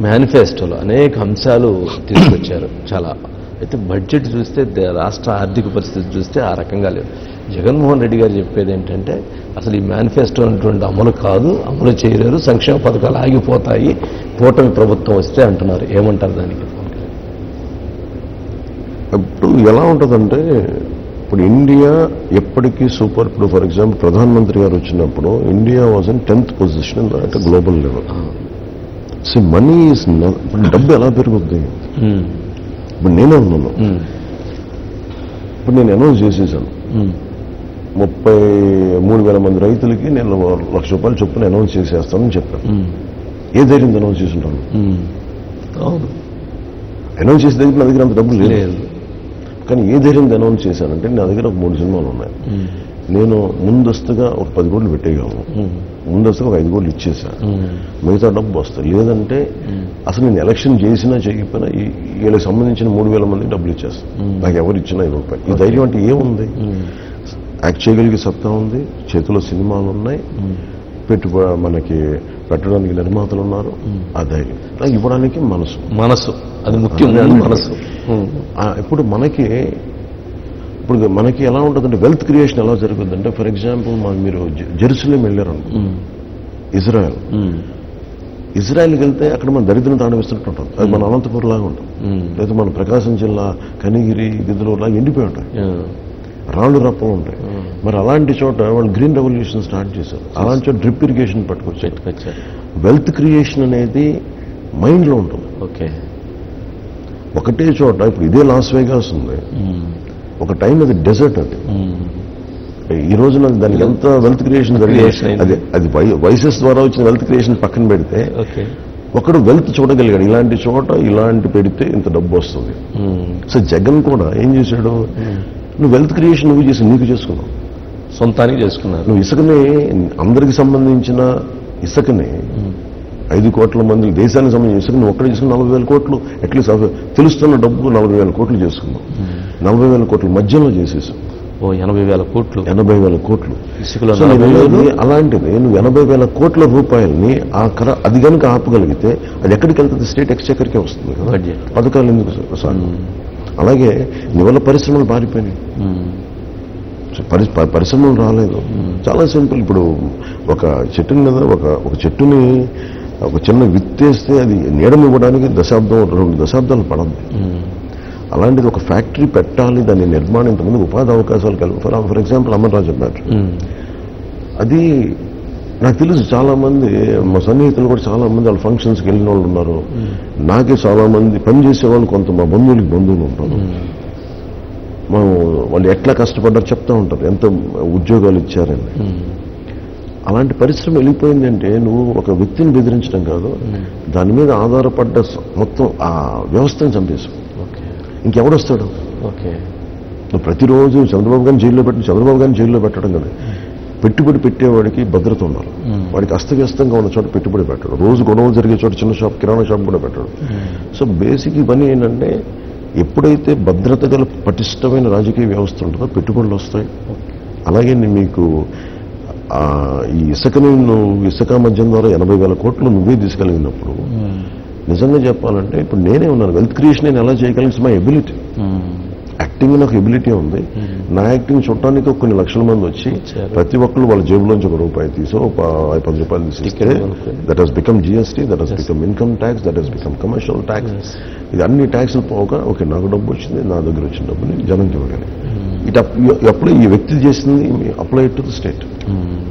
మేనిఫెస్టోలో అనేక అంశాలు తీసుకొచ్చారు. చాలా. అయితే బడ్జెట్ చూస్తే దే- రాష్ట్ర ఆర్థిక పరిస్థితి చూస్తే ఆ రకంగా లేవు. జగన్మోహన్ రెడ్డి గారు చెప్పేది ఏంటంటే అసలు ఈ మేనిఫెస్టో అనేటువంటి అమలు కాదు అమలు చేయలేరు సంక్షేమ పథకాలు ఆగిపోతాయి కూటమి ప్రభుత్వం వస్తే అంటున్నారు. ఏమంటారు దానికి? ఇప్పుడు ఎలా ఉంటుందంటే ఇప్పుడు ఇండియా ఎప్పటికీ సూపర్. ఇప్పుడు ఫర్ ఎగ్జాంపుల్ ప్రధానమంత్రి గారు వచ్చినప్పుడు India was in tenth position అంటే గ్లోబల్ లెవెల్. సి మనీ ఇప్పుడు డబ్బు ఎలా పెరుగుద్ది? ఉమ్, ఇప్పుడు నేనే ఉన్నాను ఉమ్, ఇప్పుడు నేను అనౌన్స్ చేసేసాను. ఉమ్, ముప్పై మూడు వేల మంది రైతులకి నేను లక్ష రూపాయలు చొప్పున అనౌన్స్ చేసేస్తానని చెప్పాను. ఏ ధైర్యం అనౌన్స్. అవును. అనౌన్స్ చేసే దగ్గర నా దగ్గర అంత డబ్బులు లేదు. కానీ ఏ ధైర్యం అనౌన్స్ చేశానంటే నా దగ్గర ఒక మూడు సినిమాలు ఉన్నాయి. నేను ముందస్తుగా ఒక పది కోట్లు పెట్టేయగలను. ముందస్తుగా ఒక ఐదు కోట్లు ఇచ్చేసా. మిగతా డబ్బు వస్తాయి లేదంటే అసలు నేను ఎలక్షన్ చేసినా చేయకపోయినా వీళ్ళకి సంబంధించిన మూడు వేల మంది డబ్బులు ఇచ్చేస్తాను నాకు ఎవరు ఇచ్చినా ఐదు రూపాయలు. ఈ ధైర్యం అంటే ఏముంది? యాక్ట్ చేయగలిగే సత్తా ఉంది. చేతిలో సినిమాలు ఉన్నాయి. పెట్టుబ మనకి పెట్టడానికి నిర్మాతలు ఉన్నారు. ఆ ధైర్యం. నాకు ఇవ్వడానికి మనసు. మనసు. అది ముఖ్యం. అన్నిటికీ. మనసు. ఇప్పుడు మనకి ఇప్పుడు మనకి ఎలా ఉంటుందంటే వెల్త్ క్రియేషన్ ఎలా జరుగుతుందంటే ఫర్ ఎగ్జాంపుల్ మా మీరు జెరూసలేం వెళ్ళారు ఇజ్రాయెల్ ఇజ్రాయెల్కి వెళ్తే అక్కడ మన దరిద్రం తాండవిస్తున్నట్టు ఉంటుంది. అది మన అనంతపురం లాగా ఉంటుంది. ఉమ్, లేదా మన ప్రకాశం జిల్లా కనిగిరి గిద్దలు లాగా ఎండిపోయి ఉంటాయి. రాళ్ళు రప్పలు ఉంటాయి. మరి అలాంటి చోట వాళ్ళు గ్రీన్ రెవల్యూషన్ స్టార్ట్ చేశారు. అలాంటి చోట డ్రిప్ ఇరిగేషన్ పట్టుకొచ్చారు. వెల్త్ క్రియేషన్ అనేది మైండ్లో ఉంటుంది. ఓకే. ఒకటే చోట ఇప్పుడు ఇదే లాస్ వేగాస్ ఉంది. ఒక టైం అది డెజర్ట్ అది. ఉమ్, ఈ రోజున దానికి ఎంత వెల్త్ క్రియేషన్ జరిగింది. అది అది వైసెస్ ద్వారా వచ్చిన వెల్త్ క్రియేషన్ పక్కన పెడితే ఒకడు వెల్త్ చూడగలిగాడు. ఇలాంటి చోట ఇలాంటి పెడితే ఇంత డబ్బు వస్తుంది. ఉమ్, సో జగన్ కూడా ఏం చేశాడు? నువ్వు వెల్త్ క్రియేషన్ నువ్వు చేసి నీకు చేసుకున్నావు. సొంతానికి చేసుకున్నారు. నువ్వు ఇసుకని అందరికి సంబంధించిన ఇసుకని ఐదు కోట్ల మంది దేశానికి సంబంధించిన ఇసుక నువ్వు ఒక్కడ చేసుకుని నలభై వేల కోట్లు. అట్లీస్ట్ తెలుస్తున్న డబ్బు నలభై వేల కోట్లు చేసుకున్నావు. నలభై వేల కోట్ల మధ్యలో చేసేసావు. ఓ ఎనభై వేల కోట్లు. ఎనభై వేల కోట్లు. అలాంటిది నువ్వు ఎనభై వేల కోట్ల రూపాయలని ఆ కర అది కనుక ఆపగలిగితే అది ఎక్కడికి వెళ్తుంది? స్టేట్ ఎక్స్చెకర్కే వస్తుంది కదా. పథకాలు ఎందుకు సార్? అలాగే నీ వల్ల పరిశ్రమలు పారిపోయినాయి. పరి పరిశ్రమలు రాలేదు. చాలా సింపుల్. ఇప్పుడు ఒక చెట్టు మీద ఒక ఒక చెట్టుని ఒక చిన్న విత్తేస్తే అది నీడనివ్వడానికి దశాబ్దం రెండు దశాబ్దాలు పడదు. ఉమ్, అలాంటిది ఒక ఫ్యాక్టరీ పెట్టాలి దాని నిర్మాణం ఇంతమంది ఉపాధి అవకాశాలు కలిగి for for example Amarraju matter um, అది నాకు తెలుసు చాలా మంది మా సన్నిహితులు కూడా చాలా మంది వాళ్ళ ఫంక్షన్స్కి వెళ్ళిన వాళ్ళు ఉన్నారు. నాకే చాలా మంది పనిచేసే వాళ్ళు కొంత మా బంధువులకి బంధువులు ఉంటారు. మనం వాళ్ళు ఎట్లా కష్టపడ్డారు చెప్తా ఉంటారు ఎంత ఉద్యోగాలు ఇచ్చారని. అలాంటి పరిశ్రమ వెళ్ళిపోయిందంటే నువ్వు ఒక వ్యక్తిని బెదిరించడం కాదు. దాని మీద ఆధారపడ్డ మొత్తం ఆ వ్యవస్థను ఓకే. ఇంకెవడొస్తాడు ఓకే. నువ్వు ప్రతిరోజు చంద్రబాబు గారిని జైల్లో పెట్టి చంద్రబాబు గారిని జైల్లో పెట్టడం కదా. పెట్టుబడి పెట్టేవాడికి భద్రత ఉండాలి. వాడికి అస్తవ్యస్తంగా ఉన్న చోట పెట్టుబడి పెట్టడు. రోజు గొడవలు జరిగే చోట చిన్న షాప్ కిరాణా షాప్ కూడా పెట్టడు. సో బేసిక్ ఇవన్నీ ఏంటంటే ఎప్పుడైతే భద్రత గల పటిష్టమైన రాజకీయ వ్యవస్థ ఉంటుందో పెట్టుబడులు వస్తాయి. అలాగే మీకు ఈ ఇసుకని నువ్వు ఇసుక మద్యం ద్వారా ఎనభై వేల కోట్లు నువ్వే తీసుకెళ్ళినప్పుడు నిజంగా చెప్పాలంటే ఇప్పుడు నేనే ఉన్నాను. వెల్త్ క్రియేషన్ నేను ఎలా చేయగలను? ఇట్స్ మై ఎబిలిటీ యాక్టింగ్ నాకు ఎబిలిటీ ఉంది. నా యాక్టింగ్ చూడటానికి కొన్ని లక్షల మంది వచ్చి. ప్రతి ఒక్కరు వాళ్ళ జేబులోంచి ఒక రూపాయి తీసో పది రూపాయలు తీసిస్తే కొనుక్కొని. That has become GST that has become income tax that has become commercial tax ఇది అన్ని ట్యాక్స్లు పోగా ఓకే నాకు డబ్బు వచ్చింది నా దగ్గర వచ్చిన డబ్బుని జనంకి ఇవ్వగలి ఇట్ అప్- అప్పుడు ఈ వ్యక్తి చేసింది apply to the state. Hmm.